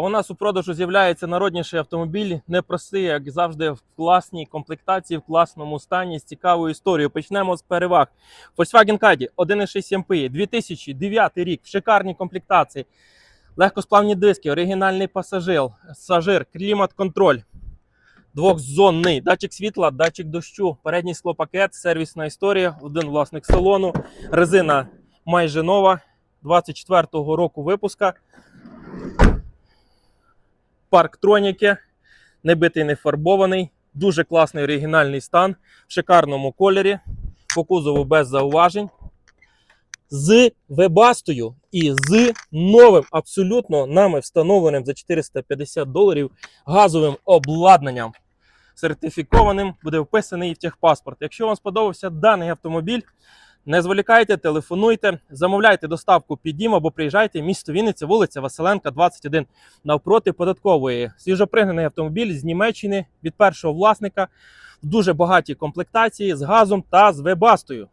А у нас у продажу з'являється народніший автомобіль, непростий, як завжди, в класній комплектації, в класному стані, з цікавою історією. Почнемо з переваг. Volkswagen Caddy 1.6 MPI, 2009 рік, в шикарній комплектації. Легкосплавні диски, оригінальний пасажир, пасажир, клімат-контроль. Двохзонний, датчик світла, датчик дощу, передній склопакет, сервісна історія, один власник салону, резина майже нова, 24-го року випуска. Парктроніки, не битий, не фарбований, дуже класний оригінальний стан, в шикарному кольорі, по кузову без зауважень. З вебастою і з новим, абсолютно нами встановленим за 450 доларів газовим обладнанням. Сертифікованим буде вписаний в техпаспорт. Якщо вам сподобався даний автомобіль, не зволікайте, телефонуйте, замовляйте доставку під дім або приїжджайте місто Вінниця, вулиця Василенка, 21, навпроти податкової. Свіжопригнаний автомобіль з Німеччини від першого власника в дуже багатій комплектації з газом та з вебастою.